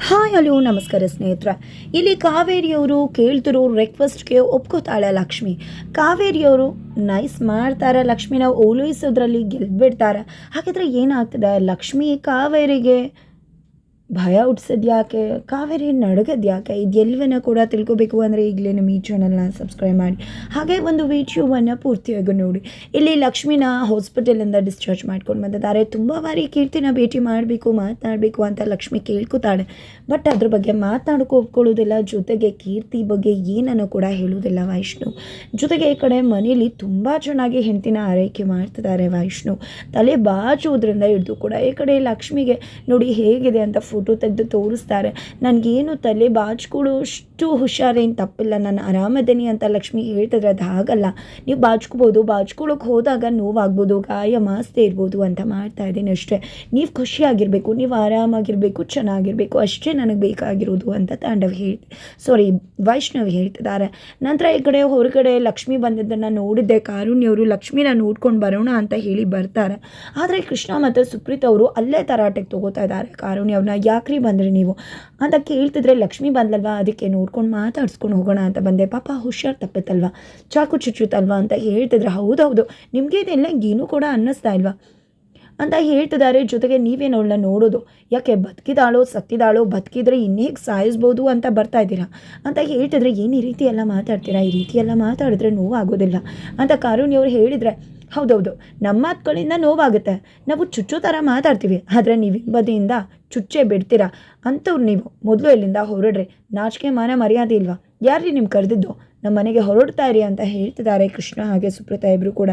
Hi hello ನಮಸ್ಕಾರ ಸ್ನೇಹಿತರೆ. ಇಲ್ಲಿ ಕಾವೇರಿಯವರು ಕೇಳ್ತಿರೋ ರಿಕ್ವೆಸ್ಟ್ಗೆ ಒಪ್ಕೋತಾಳೆ ಲಕ್ಷ್ಮಿ. ಕಾವೇರಿಯವರು ನೈಸ್ ಮಾಡ್ತಾರೆ ಲಕ್ಷ್ಮಿನ ಓಲೈಸೋದ್ರಲ್ಲಿ ಗೆಲ್ಬಿಡ್ತಾರೆ. ಹಾಗಿದ್ರೆ ಏನಾಗ್ತದೆ ಲಕ್ಷ್ಮಿ ಕಾವೇರಿಗೆ? ಭಯ ಹುಟ್ಸೋದು ಯಾಕೆ? ಕಾವೇರಿ ನಡಗೋದು ಯಾಕೆ? ಇದು ಎಲ್ಲವನ್ನ ಕೂಡ ತಿಳ್ಕೊಬೇಕು ಅಂದರೆ ಈಗಲೇ ನಮ್ಮ ಈ ಚಾನಲ್ನ ಸಬ್ಸ್ಕ್ರೈಬ್ ಮಾಡಿ. ಹಾಗೆ ಒಂದು ವಿಡಿಯೋವನ್ನು ಪೂರ್ತಿಯಾಗಿ ನೋಡಿ. ಇಲ್ಲಿ ಲಕ್ಷ್ಮಿನ ಹಾಸ್ಪಿಟಲಿಂದ ಡಿಸ್ಚಾರ್ಜ್ ಮಾಡ್ಕೊಂಡು ಬಂದಿದ್ದಾರೆ. ತುಂಬ ಬಾರಿ ಕೀರ್ತಿನ ಭೇಟಿ ಮಾಡಬೇಕು, ಮಾತನಾಡಬೇಕು ಅಂತ ಲಕ್ಷ್ಮಿ ಕೇಳ್ಕೊತಾಳೆ. ಬಟ್ ಅದ್ರ ಬಗ್ಗೆ ಮಾತನಾಡೋಕೆ ಜೊತೆಗೆ ಕೀರ್ತಿ ಬಗ್ಗೆ ಏನನ್ನು ಕೂಡ ಹೇಳುವುದಿಲ್ಲ ವೈಷ್ಣು. ಜೊತೆಗೆ ಈ ಕಡೆ ಮನೇಲಿ ತುಂಬ ಚೆನ್ನಾಗಿ ಹೆಂಡತಿನ ಆರೈಕೆ ಮಾಡ್ತಿದ್ದಾರೆ ವೈಷ್ಣು. ತಲೆ ಬಾಚುವುದರಿಂದ ಹಿಡಿದು ಕೂಡ ಈ ಕಡೆ ಲಕ್ಷ್ಮಿಗೆ ನೋಡಿ ಹೇಗಿದೆ ಅಂತ ಫೋಟೋ ತೆಗೆದು ತೋರಿಸ್ತಾರೆ. ನನಗೇನು ತಲೆ ಬಾಚ್ಕೊಳ್ಳೋಷ್ಟು ಹುಷಾರೇನು ತಪ್ಪಿಲ್ಲ. ನಾನು ಆರಾಮದೇನಿ ಅಂತ ಲಕ್ಷ್ಮಿ ಹೇಳ್ತಿದ್ರೆ ಅದು ಹಾಗಲ್ಲ. ನೀವು ಬಾಚ್ಕೋಬೋದು ಬಾಚ್ಕೊಳ್ಳೋಕೆ ಹೋದಾಗ ನೋವಾಗ್ಬೋದು. ಗಾಯ ಮಾಸ್ತೆ ಇರ್ಬೋದು ಅಂತ ಮಾಡ್ತಾ ಇದ್ದೀನಿ ಅಷ್ಟೇ. ನೀವು ಖುಷಿಯಾಗಿರಬೇಕು. ನೀವು ಆರಾಮಾಗಿರಬೇಕು. ಚೆನ್ನಾಗಿರಬೇಕು. ಅಷ್ಟೇ ನನಗೆ ಬೇಕಾಗಿರೋದು ಅಂತ ತಾಂಡವ್ ಹೇಳ್ ಸಾರಿ ವೈಷ್ಣವ್ ಹೇಳ್ತಿದ್ದಾರೆ ನಂತರ ಈ ಕಡೆ ಹೊರಗಡೆ ಲಕ್ಷ್ಮಿ ಬಂದಿದ್ದನ್ನು ನೋಡಿದ್ದೆ. ಕಾರುಣ್ಯವರು ಲಕ್ಷ್ಮಿನ ನೋಡ್ಕೊಂಡು ಬರೋಣ ಅಂತ ಹೇಳಿ ಬರ್ತಾರೆ. ಆದರೆ ಕೃಷ್ಣ ಮತ್ತು ಸುಪ್ರೀತ್ ಅವರು ಅಲ್ಲೇ ತರಾಟೆಗೆ ತಗೋತಾ ಇದ್ದಾರೆ. ಕಾರುಣ್ಯ ಅವ್ರನ್ನ ಯಾಕ್ರಿ ಬಂದ್ರಿ ನೀವು? ಅಂತ ಕೇಳ್ತಿದ್ರೆ ಲಕ್ಷ್ಮಿ ಬಂದ್ಲಲ್ವಾ? ಅದಕ್ಕೆ ನೋಡ್ಕೊಂಡು ಮಾತಾಡ್ಸ್ಕೊಂಡು ಹೋಗೋಣ ಅಂತ ಬಂದೆ. ಪಾಪ ಹುಷಾರ್ ತಪ್ಪಿತ್ತಲ್ವಾ ಚಾಕು ಚುಚ್ಚುತ್ತಲ್ವಾ ಅಂತ ಹೇಳ್ತಿದ್ರೆ. ಹೌದೌದು. ನಿಮಗೆ ಇದೆಲ್ಲ ಏನೂ ಕೂಡ ಅನ್ನಿಸ್ತಾ ಇಲ್ವಾ? ಅಂತ ಹೇಳ್ತಿದ್ದಾರೆ. ಜೊತೆಗೆ ನೀವೇನು ಅವಳನ್ನ ನೋಡೋದು? ಯಾಕೆ ಬದುಕಿದಾಳೋ, ಸತ್ತಿದಾಳೋ, ಬದುಕಿದ್ರೆ ಇನ್ನೇಗೆ ಸಾಯಿಸ್ಬೋದು ಅಂತ ಬರ್ತಾ ಇದ್ದೀರಾ? ಅಂತ ಹೇಳ್ತಿದ್ರೆ ಏನು ಈ ರೀತಿ ಎಲ್ಲ ಮಾತಾಡ್ತೀರಾ? ಈ ರೀತಿ ಎಲ್ಲ ಮಾತಾಡಿದ್ರೆ ನೋವಾಗೋದಿಲ್ಲ. ಅಂತ ಕಾರುಣ್ಯವ್ರು ಹೇಳಿದರೆ ಹೌದೌದು, ನಮ್ಮ ಮಾತುಗಳಿಂದ ನೋವಾಗುತ್ತೆ. ನಾವು ಚುಚ್ಚು ಥರ ಮಾತಾಡ್ತೀವಿ, ಆದರೆ ನೀವು ಬದಿಯಿಂದ ಚುಚ್ಚೆ ಬಿಡ್ತೀರಾ? ಅಂಥವ್ರು ನೀವು ಮೊದಲು ಇಲ್ಲಿಂದ ಹೊರಡ್ರಿ. ನಾಚಿಕೆ ಮಾನ ಮರ್ಯಾದೆ ಇಲ್ವಾ? ಯಾರ್ರೀ ನಿಮ್ಗೆ ಕರೆದಿದ್ದು? ನಮ್ಮ ಮನೆಗೆ ಹೊರಡ್ತಾ ಇರಿ ಅಂತ ಹೇಳ್ತಿದ್ದಾರೆ ಕೃಷ್ಣ ಹಾಗೆ ಸುಪ್ರತಾ ಇಬ್ಬರು ಕೂಡ.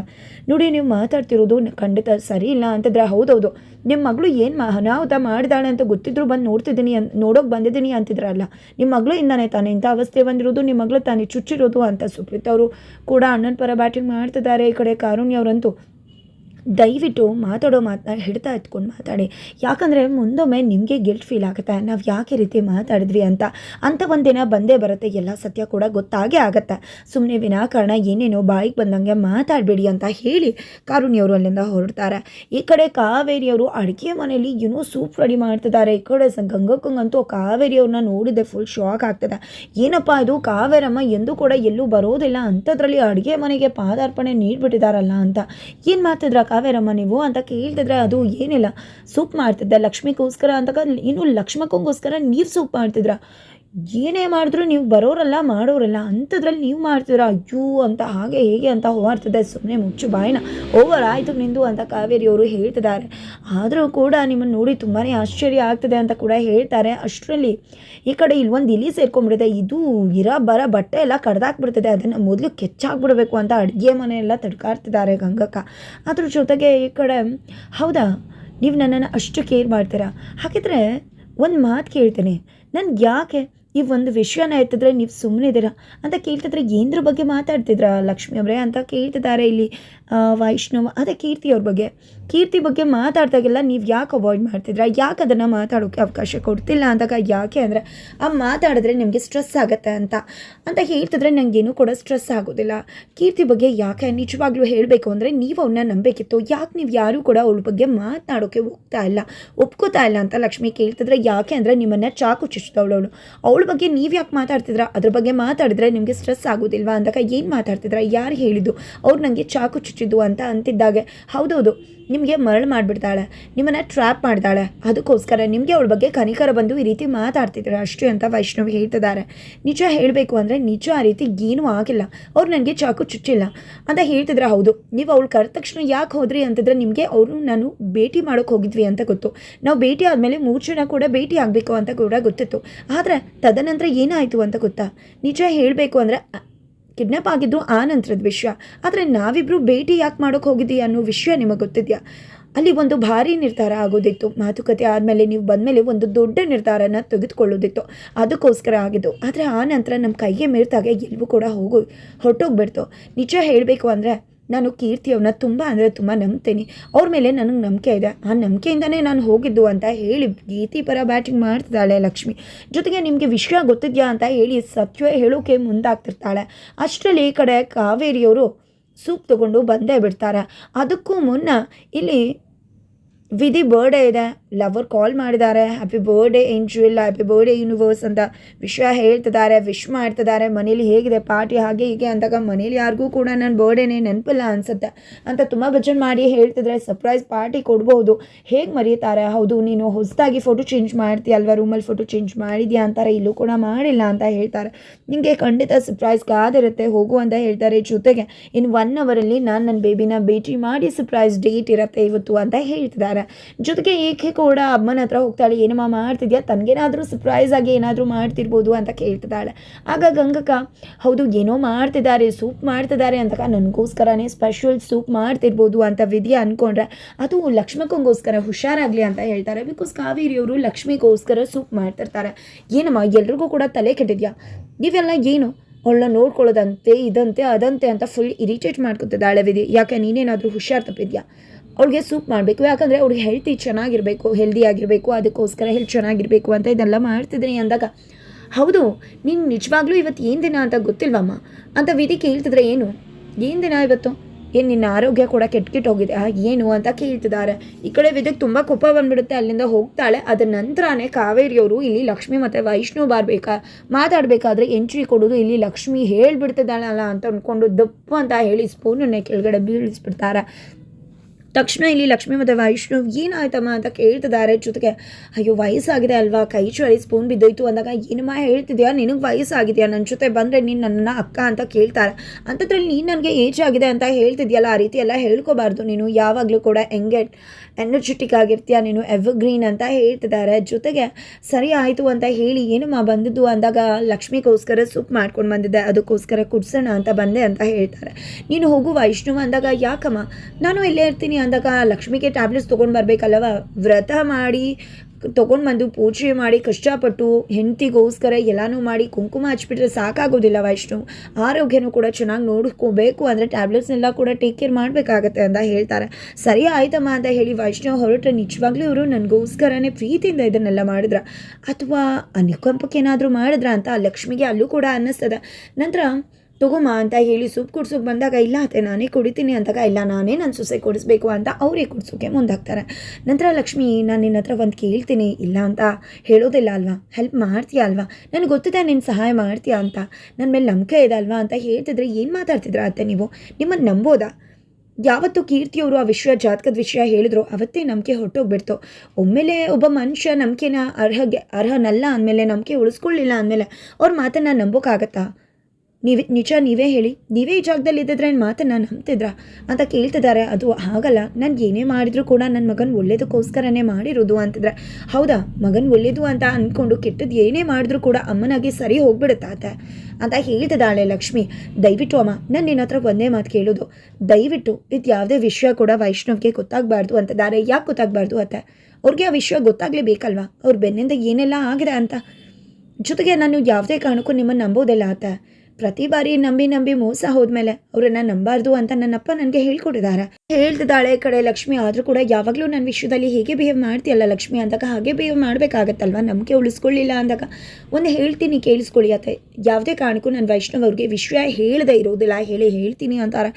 ನೋಡಿ, ನೀವು ಮಾತಾಡ್ತಿರೋದು ಖಂಡಿತ ಸರಿ ಇಲ್ಲ ಅಂತಂದರೆ ಹೌದೌದು. ನಿಮ್ಮ ಮಗಳು ಏನು ಮಾ ಅನಾಹುತ ಮಾಡಿದಾಳೆ ಅಂತ ಗೊತ್ತಿದ್ರು ಬಂದು ನೋಡ್ತಿದ್ದೀನಿ ಅಂತ ನೋಡೋಕೆ ಬಂದಿದ್ದೀನಿ ಅಂತಿದ್ರಲ್ಲ. ನಿಮ್ಮ ಮಗಳು ಇಂದಾನೆ ತಾನೆ ಇಂಥ ಅವಸ್ಥೆ ಬಂದಿರೋದು ನಿಮ್ಮ ಮಗಳು ತಾನೇ ಚುಚ್ಚಿರೋದು ಅಂತ ಸುಪ್ರೀತ್ ಅವರು ಕೂಡ ಅಣ್ಣನ ಪರ ಬ್ಯಾಟಿಂಗ್ ಮಾಡ್ತಿದ್ದಾರೆ ಈ ಕಡೆ ಕಾರುಣ್ಯ ಅವರಂತೂ ದಯವಿಟ್ಟು ಮಾತಾಡೋ ಮಾತನ್ನ ಹಿಡ್ತಾ ಎತ್ಕೊಂಡು ಮಾತಾಡಿ. ಯಾಕಂದರೆ ಮುಂದೊಮ್ಮೆ ನಿಮಗೆ ಗಿಲ್ಟ್ ಫೀಲ್ ಆಗುತ್ತೆ. ನಾವು ಯಾಕೆ ರೀತಿ ಮಾತಾಡಿದ್ವಿ ಅಂತ ಅಂತ ಒಂದಿನ ಬಂದೇ ಬರುತ್ತೆ. ಎಲ್ಲ ಸತ್ಯ ಕೂಡ ಗೊತ್ತಾಗೇ ಆಗುತ್ತೆ. ಸುಮ್ಮನೆ ವಿನಾಕಾರಣ, ಏನೇನೋ ಬಾಯಿಗೆ ಬಂದಂಗೆ ಮಾತಾಡಬೇಡಿ ಅಂತ ಹೇಳಿ ಕಾರುಣಿಯವರು ಅಲ್ಲಿಂದ ಹೊರಡ್ತಾರೆ. ಈ ಕಡೆ ಕಾವೇರಿಯವರು ಅಡುಗೆ ಮನೆಯಲ್ಲಿ ಏನೋ ಸೂಪ್ ರೆಡಿ ಮಾಡ್ತಿದ್ದಾರೆ. ಈ ಕಡೆ ಗಂಗಕ್ಕಂಗಂತೂ ಕಾವೇರಿಯವ್ರನ್ನ ನೋಡಿದೆ ಫುಲ್ ಶಾಕ್ ಆಗ್ತದೆ. ಏನಪ್ಪ ಇದು? ಕಾವೇರಮ್ಮ ಎಂದೂ ಕೂಡ ಎಲ್ಲೂ ಬರೋದಿಲ್ಲ. ಅಂಥದ್ರಲ್ಲಿ ಅಡುಗೆ ಮನೆಗೆ ಪಾದಾರ್ಪಣೆ ನೀಡಿಬಿಟ್ಟಿದಾರಲ್ಲ ಅಂತ. ಏನು ಮಾಡ್ತಿದ್ರ ಕಾವೇರಮ್ಮ ನೀವು? ಅಂತ ಕೇಳ್ತಿದ್ರೆ ಅದು ಏನಿಲ್ಲ. ಸೂಪ್ ಮಾಡ್ತಿದ್ದೆ ಲಕ್ಷ್ಮಿಗೋಸ್ಕರ ಅಂತ ಇನ್ನು ಲಕ್ಷ್ಮಕ್ಕೋಸ್ಕರ ನೀವು ಸೂಪ್ ಮಾಡ್ತಿದ್ರ? ಏನೇ ಮಾಡಿದ್ರು ನೀವು ಬರೋರಲ್ಲ ಮಾಡೋರಲ್ಲ ಅಂಥದ್ರಲ್ಲಿ ನೀವು ಮಾಡ್ತೀರ ಅಯ್ಯೋ, ಅಂತ ಹಾಗೆ ಹೇಗೆ ಅಂತ ಹೋಗ್ತದೆ. ಸುಮ್ಮನೆ ಮುಚ್ಚು ಬಾಯಿನ. ಓವರ್ ಆಯಿತು ನಿಂದು ಅಂತ ಕಾವೇರಿಯವರು ಹೇಳ್ತಿದ್ದಾರೆ. ಆದರೂ ಕೂಡ ನಿಮ್ಮನ್ನು ನೋಡಿ ತುಂಬಾ ಆಶ್ಚರ್ಯ ಆಗ್ತದೆ ಅಂತ ಕೂಡ ಹೇಳ್ತಾರೆ. ಅಷ್ಟರಲ್ಲಿ ಈ ಕಡೆ ಇಲ್ಲೊಂದು ಇಲಿ ಸೇರ್ಕೊಂಡ್ಬಿಡುತ್ತೆ ಇದು ಇರ, ಬರ, ಬಟ್ಟೆ ಎಲ್ಲ ಕಡ್ದಾಕ್ಬಿಡ್ತದೆ. ಅದನ್ನು ಮೊದಲು ಕೆಚ್ಚಾಗ್ಬಿಡಬೇಕು ಅಂತ ಅಡುಗೆ ಮನೆಯೆಲ್ಲ ತಡ್ಕಾಡ್ತಿದ್ದಾರೆ ಗಂಗಕ್ಕ. ಅದ್ರ ಜೊತೆಗೆ ಈ ಕಡೆ, ಹೌದಾ? ನೀವು ನನ್ನನ್ನು ಅಷ್ಟು ಕೇರ್ ಮಾಡ್ತೀರಾ? ಹಾಗಿದ್ರೆ ಒಂದು ಮಾತು ಕೇಳ್ತೇನೆ. ನನ್ಗೆ ಯಾಕೆ ಈ ಒಂದು ವಿಷಯನ ಎತ್ತಿದ್ರೆ ನೀವು ಸುಮ್ಮನೆ ಇದ್ದೀರಾ ಅಂತ ಕೇಳ್ತಿದ್ರೆ ಏನದ್ರ ಬಗ್ಗೆ ಮಾತಾಡ್ತಿದ್ರಾ ಲಕ್ಷ್ಮಿ ಅವರೇ ಅಂತ ಕೇಳ್ತಿದ್ದಾರೆ ಇಲ್ಲಿ ವೈಷ್ಣವ, ಅದೇ ಕೀರ್ತಿ ಅವ್ರ ಬಗ್ಗೆ. ಕೀರ್ತಿ ಬಗ್ಗೆ ಮಾತಾಡ್ದಾಗೆಲ್ಲ ನೀವು ಯಾಕೆ ಅವಾಯ್ಡ್ ಮಾಡ್ತಿದ್ರ? ಯಾಕೆ ಅದನ್ನು ಮಾತಾಡೋಕ್ಕೆ ಅವಕಾಶ ಕೊಡ್ತಿಲ್ಲ ಅಂದಾಗ ಯಾಕೆ ಅಂದರೆ ಆ ಮಾತಾಡಿದ್ರೆ ನಿಮಗೆ ಸ್ಟ್ರೆಸ್ ಆಗುತ್ತೆ ಅಂತ. ಅಂತ ಹೇಳ್ತಿದ್ರೆ ನನಗೇನು ಕೂಡ ಸ್ಟ್ರೆಸ್ ಆಗೋದಿಲ್ಲ. ಕೀರ್ತಿ ಬಗ್ಗೆ ಯಾಕೆ ನಿಜವಾಗ್ಲೂ ಹೇಳಬೇಕು ಅಂದರೆ ನೀವು ಅವನ್ನ ನಂಬಬೇಕಿತ್ತು ಯಾಕೆ ನೀವು ಯಾರೂ ಕೂಡ ಅವಳ ಬಗ್ಗೆ ಮಾತನಾಡೋಕ್ಕೆ ಹೋಗ್ತಾ ಇಲ್ಲ. ಒಪ್ಕೋತಾ ಇಲ್ಲ ಅಂತ ಲಕ್ಷ್ಮಿ ಕೇಳ್ತಿದ್ರೆ ಯಾಕೆ ಅಂದರೆ ನಿಮ್ಮನ್ನು ಚಾಕು ಚುಚ್ಚಿದವಳು ಅವಳು. ಅವಳ ಬಗ್ಗೆ ನೀವು ಯಾಕೆ ಮಾತಾಡ್ತಿದ್ರ? ಅದ್ರ ಬಗ್ಗೆ ಮಾತಾಡಿದ್ರೆ ನಿಮಗೆ ಸ್ಟ್ರೆಸ್ ಆಗೋದಿಲ್ವಾ ಅಂದಾಗ ಏನು ಮಾತಾಡ್ತಿದ್ರ? ಯಾರು ಹೇಳಿದ್ದು? ಅವ್ರು ನನಗೆ ಚಾಕು ಚುಚ್ಚಿದ್ದು ಅಂತ ಅಂತಿದ್ದಾಗೆ. ಹೌದೌದು. ನಿಮಗೆ ಮರಳು ಮಾಡಿಬಿಡ್ತಾಳೆ, ನಿಮ್ಮನ್ನು ಟ್ರ್ಯಾಪ್ ಮಾಡ್ತಾಳೆ. ಅದಕ್ಕೋಸ್ಕರ ನಿಮಗೆ ಅವಳ ಬಗ್ಗೆ ಕನಿಕರ ಬಂದು ಈ ರೀತಿ ಮಾತಾಡ್ತಿದ್ದಾರೆ. ಅಷ್ಟೇ ಅಂತ ವೈಷ್ಣವಿ ಹೇಳ್ತಿದ್ದಾರೆ. ನಿಜ ಹೇಳಬೇಕು ಅಂದರೆ ನಿಜ ಆ ರೀತಿ ಏನೂ ಆಗಿಲ್ಲ. ಅವ್ರು ನನಗೆ ಚಾಕು ಚುಚ್ಚಿಲ್ಲ ಅಂತ ಹೇಳ್ತಿದ್ರೆ ಹೌದು. ನೀವು ಅವಳು ಕರೆದ ತಕ್ಷಣ ಯಾಕೆ ಹೋದ್ರಿ ಅಂತಿದ್ರೆ ನಿಮಗೆ ಅವರು ನಾನು ಭೇಟಿ ಮಾಡೋಕೆ ಹೋಗಿದ್ವಿ ಅಂತ ಗೊತ್ತು. ನಾವು ಭೇಟಿ ಆದಮೇಲೆ ಮೂರು ಜನ ಕೂಡ ಭೇಟಿ ಆಗಬೇಕು ಅಂತ ಕೂಡ ಗೊತ್ತಿತ್ತು. ಆದರೆ ತದನಂತರ ಏನಾಯಿತು ಅಂತ ಗೊತ್ತಾ? ನಿಜ ಹೇಳಬೇಕು ಅಂದರೆ ಕಿಡ್ನಾಪ್ ಆಗಿದ್ದು ಆ ನಂತರದ ವಿಷಯ. ಆದರೆ ನಾವಿಬ್ಬರು ಭೇಟಿ ಯಾಕೆ ಮಾಡೋಕೆ ಹೋಗಿದ್ದೀಯ ಅನ್ನೋ ವಿಷಯ ನಿಮಗೆ ಗೊತ್ತಿದೆಯಾ? ಅಲ್ಲಿ ಒಂದು ಭಾರಿ ನಿರ್ಧಾರ ಆಗೋದಿತ್ತು. ಮಾತುಕತೆ ಆದಮೇಲೆ ನೀವು ಬಂದಮೇಲೆ ಒಂದು ದೊಡ್ಡ ನಿರ್ಧಾರನ ತೆಗೆದುಕೊಳ್ಳೋದಿತ್ತು. ಅದಕ್ಕೋಸ್ಕರ ಆಗಿದ್ದು. ಆದರೆ ಆ ನಂತರ ನಮ್ಮ ಕೈಗೆ ಮೀರ್ತಾಗೆ ಎಲ್ಲವೂ ಕೂಡ ಹೋಗೋ ಹೊರಟೋಗ್ಬಿಡ್ತು. ನಿಜ ಹೇಳಬೇಕು ಅಂದರೆ ನಾನು ಕೀರ್ತಿಯವ್ರನ್ನ ತುಂಬ ಅಂದರೆ ತುಂಬ ನಂಬ್ತೀನಿ. ಅವ್ರ ಮೇಲೆ ನನಗೆ ನಂಬಿಕೆ ಇದೆ. ಆ ನಂಬಿಕೆಯಿಂದನೇ ನಾನು ಹೋಗಿದ್ದು ಅಂತ ಹೇಳಿ ಗೀತಿ ಪರ ಬ್ಯಾಟಿಂಗ್ ಮಾಡ್ತಿದ್ದಾಳೆ ಲಕ್ಷ್ಮಿ. ಜೊತೆಗೆ ನಿಮಗೆ ವಿಷಯ ಗೊತ್ತಿದೆಯಾ ಅಂತ ಹೇಳಿ ಸತ್ಯವೇ ಹೇಳೋಕೆ ಮುಂದಾಗ್ತಿರ್ತಾಳೆ. ಅಷ್ಟರಲ್ಲಿ ಈ ಕಡೆ ಕಾವೇರಿಯವರು ಸೂಪ್ ತಗೊಂಡು ಬಂದೇ ಬಿಡ್ತಾರೆ. ಅದಕ್ಕೂ ಮುನ್ನ ಇಲ್ಲಿ ವಿಧಿ ಬರ್ಡೇ ಇದೆ. ಲವರ್ ಕಾಲ್ ಮಾಡಿದ್ದಾರೆ. Happy birthday angel happy birthday universe ಅಂತ ವಿಷಯ ಹೇಳ್ತಿದ್ದಾರೆ ವಿಶ್ ಮಾಡ್ತಿದ್ದಾರೆ. ಮನೇಲಿ ಹೇಗಿದೆ, ಪಾರ್ಟಿ ಹಾಗೆ ಹೀಗೆ ಅಂದಾಗ ಮನೇಲಿ ಯಾರಿಗೂ ಕೂಡ ನನ್ನ ಬರ್ಡೇನೇ ನೆನಪಿಲ್ಲ ಅನ್ಸುತ್ತೆ. ಅಂತ ತುಂಬ ಭಜನ್ ಮಾಡಿ ಹೇಳ್ತಿದ್ರೆ ಸರ್ಪ್ರೈಸ್ ಪಾರ್ಟಿ ಕೊಡ್ಬೋದು. ಹೇಗೆ ಮರೀತಾರೆ ಹೌದು, ನೀನು ಹೊಸದಾಗಿ ಫೋಟೋ ಚೇಂಜ್ ಮಾಡ್ತೀಯ ಅಲ್ವಾ ರೂಮಲ್ಲಿ ಫೋಟೋ ಚೇಂಜ್ ಮಾಡಿದ್ಯಾ ಅಂತಾರೆ ಇಲ್ಲೂ ಕೂಡ ಮಾಡಿಲ್ಲ ಅಂತ ಹೇಳ್ತಾರೆ. ನಿಮಗೆ ಖಂಡಿತ ಸರ್ಪ್ರೈಸ್ ಕಾದಿರುತ್ತೆ, ಹೋಗು ಅಂತ ಹೇಳ್ತಾರೆ. ಜೊತೆಗೆ ಇನ್ನು ಒನ್ ಅವರಲ್ಲಿ ನಾನು ನನ್ನ ಬೇಬಿನ ಭೇಟಿ ಮಾಡಿ ಸರ್ಪ್ರೈಸ್ ಡೇಟ್ ಇರುತ್ತೆ ಇವತ್ತು ಅಂತ ಹೇಳ್ತಿದ್ದಾರೆ. ಜೊತೆಗೆ ಏಕೆ ಕೂಡ ಅಮ್ಮನ ಹತ್ರ ಹೋಗ್ತಾಳೆ, ಏನಮ್ಮ ಮಾಡ್ತಿದ್ಯಾ? ತನಗೇನಾದರೂ ಸರ್ಪ್ರೈಸ್ ಆಗಿ ಏನಾದರೂ ಮಾಡ್ತಿರ್ಬೋದು ಅಂತ ಕೇಳ್ತಿದ್ದಾಳೆ. ಆಗ ಗಂಗಕ್ಕ, ಹೌದು, ಏನೋ ಮಾಡ್ತಿದ್ದಾರೆ ಸೂಪ್ ಮಾಡ್ತಿದ್ದಾರೆ ಅಂತ ನನಗೋಸ್ಕರನೇ ಸ್ಪೆಷಲ್ ಸೂಪ್ ಮಾಡ್ತಿರ್ಬೋದು ಅಂತ ವಿದ್ಯಾ ಅಂದ್ಕೊಂಡ್ರೆ ಅದು ಲಕ್ಷ್ಮಕ್ಕಂಗೋಸ್ಕರ ಹುಷಾರಾಗಲಿ ಅಂತ ಹೇಳ್ತಾರೆ. ಬಿಕಾಸ್ ಕಾವೇರಿಯವರು ಲಕ್ಷ್ಮಿಗೋಸ್ಕರ ಸೂಪ್ ಮಾಡ್ತಿರ್ತಾರೆ. ಏನಮ್ಮ, ಎಲ್ರಿಗೂ ಕೂಡ ತಲೆ ಕೆಟ್ಟಿದ್ಯಾ? ಇವೆಲ್ಲ ಏನು? ಅವಳನ್ನ ನೋಡ್ಕೊಳ್ಳೋದಂತೆ, ಇದಂತೆ, ಅದಂತೆ ಅಂತ ಫುಲ್ ಇರಿಟೇಟ್ ಮಾಡ್ಕೊತಿದ್ದಾಳೆ ವಿಧಿ ಯಾಕೆ, ನೀನೇನಾದರೂ ಹುಷಾರು ತಪ್ಪಿದ್ಯಾ? ಅವಳಿಗೆ ಸೂಪ್ ಮಾಡಬೇಕು. ಯಾಕಂದರೆ ಅವ್ರಿಗೆ ಹೆಲ್ತಿ ಚೆನ್ನಾಗಿರಬೇಕು ಹೆಲ್ದಿ ಆಗಿರಬೇಕು, ಅದಕ್ಕೋಸ್ಕರ ಹೆಲ್ತ್ ಚೆನ್ನಾಗಿರಬೇಕು ಅಂತ ಇದೆಲ್ಲ ಮಾಡ್ತಿದ್ದೀನಿ ಅಂದಾಗ, ಹೌದು, ನೀನು ನಿಜವಾಗ್ಲೂ ಇವತ್ತು ಏನು ದಿನ ಅಂತ ಗೊತ್ತಿಲ್ವಮ್ಮ? ಅಂತ ವಿಧಿ ಕೇಳ್ತಿದ್ರೆ ಏನು? ಏನು ದಿನ ಇವತ್ತು? ಏನು ನಿನ್ನ ಆರೋಗ್ಯ ಕೂಡ ಕೆಟ್ಟ ಕೆಟ್ಟ ಹೋಗಿದೆ ಏನು ಅಂತ ಕೇಳ್ತಿದ್ದಾರೆ. ಈ ಕಡೆ ವಿದ್ಯೆಗೆ ತುಂಬ ಕೋಪ ಬಂದ್ಬಿಡುತ್ತೆ. ಅಲ್ಲಿಂದ ಹೋಗ್ತಾಳೆ. ಅದರ ನಂತರನೇ ಕಾವೇರಿಯವರು ಇಲ್ಲಿ ಲಕ್ಷ್ಮಿ ಮತ್ತು ವೈಷ್ಣು ಬರಬೇಕಾ, ಮಾತಾಡಬೇಕಾದ್ರೆ ಎಂಟ್ರಿ ಕೊಡೋದು ಇಲ್ಲಿ ಲಕ್ಷ್ಮಿ ಹೇಳಿಬಿಡ್ತಿದ್ದಾಳಲ್ಲ ಅಂತ ಅಂದ್ಕೊಂಡು ದಪ್ಪ ಅಂತ ಹೇಳಿ ಸ್ಪೂನನ್ನೇ ಕೆಳಗಡೆ ಬೀಳಿಸ್ಬಿಡ್ತಾರೆ. ತಕ್ಷಣ ಇಲ್ಲಿ ಲಕ್ಷ್ಮಿ ಮತ್ತು ವೈಷ್ಣವ್ ಏನಾಯ್ತಮ್ಮ ಅಂತ ಕೇಳ್ತಿದ್ದಾರೆ ಜೊತೆಗೆ, ಅಯ್ಯೋ, ವಯಸ್ಸಾಗಿದೆ ಅಲ್ವಾ? ಕೈ ಚಳಿ ಸ್ಪೂನ್ ಬಿದ್ದೋಯ್ತು ಅಂದಾಗ ಏನಮ್ಮ ಹೇಳ್ತಿದ್ಯಾ? ನಿನಗೆ ವಯಸ್ಸಾಗಿದೆಯಾ? ನನ್ನ ಜೊತೆ ಬಂದರೆ ನೀನು ನನ್ನನ್ನು ಅಕ್ಕ ಅಂತ ಕೇಳ್ತಾರೆ. ಅಂಥದ್ರಲ್ಲಿ ನೀನು ನನಗೆ ಏಜ್ ಆಗಿದೆ ಅಂತ ಹೇಳ್ತಿದ್ಯಲ್ಲ? ಆ ರೀತಿ ಎಲ್ಲ ಹೇಳ್ಕೋಬಾರ್ದು. ನೀನು ಯಾವಾಗಲೂ ಕೂಡ ಹೆಂಗೆ ಎನರ್ಜೆಟಿಕ್ ಆಗಿರ್ತೀಯ? ನೀನು ಎವರ್ಗ್ರೀನ್ ಅಂತ ಹೇಳ್ತಿದ್ದಾರೆ. ಜೊತೆಗೆ, ಸರಿ ಆಯಿತು ಅಂತ ಹೇಳಿ ಏನಮ್ಮ ಬಂದಿದ್ದು? ಅಂದಾಗ ಲಕ್ಷ್ಮಿಗೋಸ್ಕರ ಸೂಪ್ ಮಾಡ್ಕೊಂಡು ಬಂದಿದ್ದೆ. ಅದಕ್ಕೋಸ್ಕರ ಕುಡ್ಸೋಣ ಅಂತ ಬಂದೆ ಅಂತ ಹೇಳ್ತಾರೆ. ನೀನು ಹೋಗು ವೈಷ್ಣವ ಅಂದಾಗ, ಯಾಕಮ್ಮ? ನಾನು ಇಲ್ಲೇ ಇರ್ತೀನಿ ಅಂದಾಗ ಲಕ್ಷ್ಮಿಗೆ ಟ್ಯಾಬ್ಲೆಟ್ಸ್ ತೊಗೊಂಡು ಬರಬೇಕಲ್ಲವ? ವ್ರತ ಮಾಡಿ, ತೊಗೊಂಡು ಬಂದು ಪೂಜೆ ಮಾಡಿ, ಕಷ್ಟಪಟ್ಟು ಹೆಂಡತಿಗೋಸ್ಕರ ಎಲ್ಲನೂ ಮಾಡಿ ಕುಂಕುಮ ಹಚ್ಬಿಟ್ರೆ ಸಾಕಾಗೋದಿಲ್ಲ ವೈಷ್ಣು. ಆರೋಗ್ಯನೂ ಕೂಡ ಚೆನ್ನಾಗಿ ನೋಡ್ಕೋಬೇಕು ಅಂದರೆ ಟ್ಯಾಬ್ಲೆಟ್ಸ್ನೆಲ್ಲ ಕೂಡ ಟೇಕ್ ಕೇರ್ ಮಾಡಬೇಕಾಗತ್ತೆ ಅಂತ ಹೇಳ್ತಾರೆ. ಸರಿ ಆಯ್ತಮ್ಮ ಅಂತ ಹೇಳಿ ವೈಷ್ಣವ್ ಹೊರಟ್ರೆ ನಿಜವಾಗ್ಲೂ ಇವರು ನನಗೋಸ್ಕರನೇ ಪ್ರೀತಿಯಿಂದ ಇದನ್ನೆಲ್ಲ ಮಾಡಿದ್ರ. ಅಥವಾ ಅನುಕಂಪಕ್ಕೆ ಏನಾದರೂ ಮಾಡಿದ್ರ ಅಂತ ಲಕ್ಷ್ಮಿಗೆ ಅಲ್ಲೂ ಕೂಡ ಅನ್ನಿಸ್ತದೆ. ನಂತರ ತಗೊಮ್ಮ ಅಂತ ಹೇಳಿ ಸೂಪ್ ಕುಡ್ಸೋಕೆ ಬಂದಾಗ, ಇಲ್ಲ ಅತ್ತೆ, ನಾನೇ ಕುಡಿತೀನಿ ಅಂದಾಗ ಇಲ್ಲ, ನಾನೇ ನನ್ನ ಸೊಸೆ ಕುಡಿಸ್ಬೇಕು ಅಂತ ಅವರೇ ಕುಡ್ಸೋಕೆ ಮುಂದಾಗ್ತಾರೆ. ನಂತರ ಲಕ್ಷ್ಮಿ, ನಾನು ನಿನ್ನ ಹತ್ರ ಒಂದು ಕೇಳ್ತೀನಿ, ಇಲ್ಲ ಅಂತ ಹೇಳೋದಿಲ್ಲ ಅಲ್ವಾ? ಹೆಲ್ಪ್ ಮಾಡ್ತೀಯಾ ಅಲ್ವಾ? ನನಗೆ ಗೊತ್ತಿದೆ ನೀನು ಸಹಾಯ ಮಾಡ್ತೀಯಾ ಅಂತ. ನನ್ನ ಮೇಲೆ ನಂಬಿಕೆ ಇದೆ ಅಲ್ವಾ ಅಂತ ಹೇಳ್ತಿದ್ರೆ ಏನು ಮಾತಾಡ್ತಿದ್ರ ಅತ್ತೆ ನೀವು? ನಿಮ್ಮನ್ನು ನಂಬೋದಾ? ಯಾವತ್ತು ಕೀರ್ತಿಯವರು ಆ ವಿಷಯ, ಜಾತಕದ ವಿಷಯ ಹೇಳಿದ್ರು, ಅವತ್ತೇ ನಂಬಿಕೆ ಹೊರಟೋಗ್ಬಿಡ್ತು. ಒಮ್ಮೆಲೆ ಒಬ್ಬ ಮನುಷ್ಯ ನಂಬಿಕೆನ ಅರ್ಹಗೆ, ಅರ್ಹನಲ್ಲ ಅಂದಮೇಲೆ, ನಂಬಿಕೆ ಉಳಿಸ್ಕೊಳ್ಳಿಲ್ಲ ಅಂದಮೇಲೆ ಅವ್ರ ಮಾತನ್ನು ನಂಬೋಕ್ಕಾಗತ್ತಾ ನೀವೇ, ನಿಜ ನೀವೇ ಹೇಳಿ. ನೀವೇ ಈ ಜಾಗದಲ್ಲಿ ಇದ್ದಿದ್ರೆ ನನ್ನ ಮಾತನ್ನ ನಂಬ್ತಿದ್ರಾ? ಅಂತ ಕೇಳ್ತಿದ್ದಾರೆ. ಅದು ಆಗಲ್ಲ. ನಾನು ಏನೇ ಮಾಡಿದರೂ ಕೂಡ ನನ್ನ ಮಗನ ಒಳ್ಳೇದಕ್ಕೋಸ್ಕರನೇ ಮಾಡಿರೋದು ಅಂತಿದ್ರೆ. ಹೌದಾ? ಮಗನ ಒಳ್ಳೇದು ಅಂತ ಅಂದ್ಕೊಂಡು ಕೆಟ್ಟದ್ದು ಏನೇ ಮಾಡಿದ್ರು ಕೂಡ ಅಮ್ಮನಾಗಿ ಸರಿ ಹೋಗ್ಬಿಡುತ್ತಾತ ಅಂತ ಹೇಳ್ತಿದ್ದಾಳೆ ಲಕ್ಷ್ಮಿ. ದಯವಿಟ್ಟು ಅಮ್ಮ, ನಾನು ನಿನ್ನ ಹತ್ರ ಒಂದೇ ಮಾತು ಕೇಳೋದು. ದಯವಿಟ್ಟು, ಇದು ಯಾವುದೇ ವಿಷಯ ಕೂಡ ವೈಷ್ಣವ್ಗೆ ಗೊತ್ತಾಗಬಾರ್ದು ಅಂತಿದ್ದಾರೆ. ಯಾಕೆ ಗೊತ್ತಾಗಬಾರ್ದು ಅತ್ತೆ? ಅವ್ರಿಗೆ ಆ ವಿಷಯ ಗೊತ್ತಾಗಲೇಬೇಕಲ್ವಾ? ಅವ್ರ ಬೆನ್ನಿಂದ ಏನೆಲ್ಲ ಆಗಿದೆ ಅಂತ? ಜೊತೆಗೆ ನಾನು ಯಾವುದೇ ಕಾರಣಕ್ಕೂ ನಿಮ್ಮನ್ನು ನಂಬೋದಿಲ್ಲ ಆತ ಪ್ರತಿ ಬಾರಿ ನಂಬಿ ನಂಬಿ ಮೋಸ ಹೋದ್ಮೇಲೆ ಅವ್ರನ್ನ ನಂಬಾರ್ದು ಅಂತ ನನ್ನಪ್ಪ ನನಗೆ ಹೇಳ್ಕೊಟ್ಟಿದ್ದಾರೆ ಹೇಳ್ತಿದ್ದಾಳೆ ಕಡೆ ಲಕ್ಷ್ಮಿ, ಆದರೂ ಕೂಡ ಯಾವಾಗಲೂ ನನ್ನ ವಿಷಯದಲ್ಲಿ ಹೇಗೆ ಬಿಹೇವ್ ಮಾಡ್ತೀಯಲ್ಲ ಲಕ್ಷ್ಮಿ ಅಂದಾಗ ಹಾಗೆ ಬಿಹೇವ್ ಮಾಡಬೇಕಾಗತ್ತಲ್ವ? ನಂಬಿಕೆ ಉಳಿಸ್ಕೊಳ್ಳಿಲ್ಲ ಅಂದಾಗ ಒಂದು ಹೇಳ್ತೀನಿ, ಕೇಳಿಸ್ಕೊಳ್ಳಿ ಅತ್ತೆ. ಯಾವುದೇ ಕಾರಣಕ್ಕೂ ನನ್ನ ವೈಷ್ಣವ್ ಅವ್ರಿಗೆ ವಿಷಯ ಹೇಳದೆ ಇರೋದಿಲ್ಲ. ಹೇಳಿ ಹೇಳ್ತೀನಿ ಅಂತಾರೆ.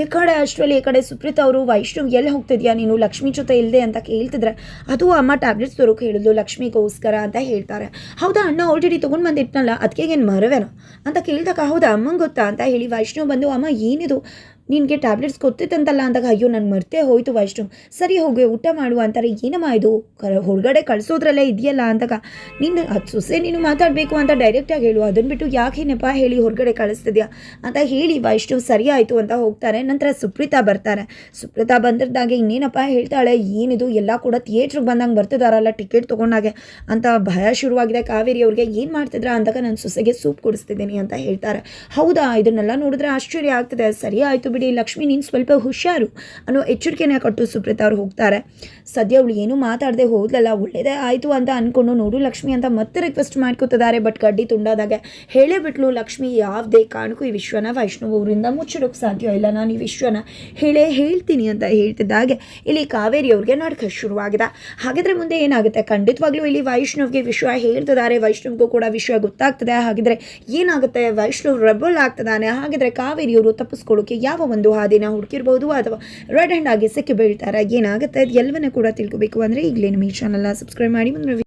ಈ ಕಡೆ ಅಷ್ಟರಲ್ಲಿ ಈ ಕಡೆ ಸುಪ್ರೀತ್ ಅವರು, ವೈಷ್ಣವ್ ಎಲ್ಲಿ ಹೋಗ್ತಿದ್ಯಾ ನೀನು? ಲಕ್ಷ್ಮಿ ಜೊತೆ ಇಲ್ಲದೆ ಅಂತ ಕೇಳ್ತಿದ್ರೆ ಅದು ಅಮ್ಮ ಟ್ಯಾಬ್ಲೆಟ್ಸ್ ತರೋಕೆ ಹೇಳಿದ್ಲು, ಲಕ್ಷ್ಮಿಗೋಸ್ಕರ ಅಂತ ಹೇಳ್ತಾರೆ. ಹೌದಾ ಅಣ್ಣ ಆಲ್ರೆಡಿ ತೊಗೊಂಡು ಬಂದಿಟ್ನಲ್ಲ ಅದಕ್ಕೆ ಏನು ಮರವೇನೋ? ಅಂತ ಕೇಳಿದಾಗ ಹೌದಾ ಅಮ್ಮಂಗೆ ಗೊತ್ತಾ ಅಂತ ಹೇಳಿ ವೈಷ್ಣವ್ ಬಂದು ಅಮ್ಮ ಏನಿದು? ನಿನಗೆ ಟ್ಯಾಬ್ಲೆಟ್ಸ್ ಗೊತ್ತಿತ್ತಂತಲ್ಲ ಅಂದಾಗ ಅಯ್ಯೋ, ನಾನು ಮರ್ತೇ ಹೋಯ್ತು ವೈಷ್ಣವ್ ಸರಿ ಹೋಗಿ ಊಟ ಮಾಡುವ ಅಂತಾರೆ. ಏನಮ್ಮ ಇದು? ಕ ಹೊರಗಡೆ ಕಳಿಸೋದ್ರಲ್ಲೇ ಇದೆಯಲ್ಲ ಅಂದಾಗ. ನೀನು ಅದು ಸೊಸೆ ನೀನು ಮಾತಾಡಬೇಕು ಅಂತ ಡೈರೆಕ್ಟಾಗಿ ಹೇಳು. ಅದನ್ನು ಬಿಟ್ಟು ಯಾಕೆ ನೆಪ ಹೇಳಿ ಹೊರಗಡೆ ಕಳಿಸ್ತಿದ್ಯಾ? ಅಂತ ಹೇಳಿ ವೈಷ್ಣವ್ ಸರಿ ಆಯಿತು ಅಂತ ಹೋಗ್ತಾರೆ. ನಂತರ ಸುಪ್ರೀತಾ ಬರ್ತಾರೆ. ಸುಪ್ರೀತಾ ಬಂದಿದ್ದಾಗೆ ಇನ್ನೇನಪ್ಪ ಹೇಳ್ತಾಳೆ? ಏನಿದು? ಎಲ್ಲ ಕೂಡ ಥಿಯೇಟ್ರಿಗೆ ಬಂದಂಗೆ ಬರ್ತಿದಾರಲ್ಲ ಟಿಕೆಟ್ ತೊಗೊಂಡಾಗೆ ಅಂತ ಭಯ ಶುರುವಾಗಿದೆ. ಕಾವೇರಿ ಅವ್ರಿಗೆ ಏನು ಮಾಡ್ತಿದ್ರ ಅಂದಾಗ ನಾನು ಸೊಸೆಗೆ ಸೂಪ್ ಕುಡಿಸ್ತಿದ್ದೀನಿ ಅಂತ ಹೇಳ್ತಾರೆ. ಹೌದಾ? ಇದನ್ನೆಲ್ಲ ನೋಡಿದ್ರೆ ಆಶ್ಚರ್ಯ ಆಗ್ತದೆ. ಸರಿ ಆಯಿತು ಬಿಡಿ, ಲಕ್ಷ್ಮಿ ನೀನು ಸ್ವಲ್ಪ ಹುಷಾರು ಅನ್ನೋ ಎಚ್ಚರಿಕೆನ ಕೊಟ್ಟು ಸುಪ್ರೀತಾ ಅವ್ರು ಹೋಗ್ತಾರೆ. ಸದ್ಯ ಅವಳು ಏನೂ ಮಾತಾಡದೆ ಹೋದ್ಲಲ್ಲ, ಒಳ್ಳೇದೇ ಆಯಿತು ಅಂತ ಅಂದ್ಕೊಂಡು ನೋಡು ಲಕ್ಷ್ಮಿ ಅಂತ ಮತ್ತೆ ರಿಕ್ವೆಸ್ಟ್ ಮಾಡ್ಕೋತಿದ್ದಾರೆ ಬಟ್ ಗಡ್ಡಿ ತುಂಡಾದಾಗ ಹೇಳೇ ಬಿಟ್ಲು ಲಕ್ಷ್ಮಿ, ಯಾವುದೇ ಕಾರಣಕ್ಕೂ ಈ ವಿಶ್ವನ ವೈಷ್ಣವ್ ಅವರಿಂದ ಮುಚ್ಚಿಡೋಕ್ಕೆ ಸಾಧ್ಯ ಇಲ್ಲ. ನಾನು ಈ ವಿಶ್ವನ ಹೇಳೇ ಹೇಳ್ತೀನಿ ಅಂತ ಹೇಳ್ತಿದ್ದಾಗೆ ಇಲ್ಲಿ ಕಾವೇರಿ ಅವ್ರಿಗೆ ನಾಟಕ ಶುರುವಾಗಿದೆ. ಹಾಗಿದ್ರೆ ಮುಂದೆ ಏನಾಗುತ್ತೆ? ಖಂಡಿತವಾಗ್ಲೂ ಇಲ್ಲಿ ವೈಷ್ಣವ್ಗೆ ವಿಶ್ವ ಹೇಳ್ತಿದ್ದಾರೆ. ವೈಷ್ಣವ್ಗೂ ಕೂಡ ವಿಶ್ವ ಗೊತ್ತಾಗ್ತದೆ. ಹಾಗಿದ್ರೆ ಏನಾಗುತ್ತೆ? ವೈಷ್ಣವ್ ರೆಬಲ್ ಆಗ್ತದಾನೆ ಹಾಗಿದ್ರೆ ಕಾವೇರಿಯವರು ತಪ್ಪಿಸ್ಕೊಳ್ಳೋಕೆ ಯಾವ ಒಂದು ಹಾದಿನ ಹುಡುಕಿರ್ಬೋದು ಅಥವಾ ರೆಡ್ ಹ್ಯಾಂಡ್ ಆಗಿ ಸಿಕ್ಕಿ ಬೀಳ್ತಾರೆ, ಏನಾಗುತ್ತೆ? ಅದು ಎಲ್ಲವನ್ನ ಕೂಡ ತಿಳ್ಕೊಬೇಕು. ಅಂದರೆ ಈಗಲೇ ನಮ್ಮ ಈ ಚಾನಲ್ನ ಸಬ್ಸ್ಕ್ರೈಬ್ ಮಾಡಿ, ಮುಂದಿನ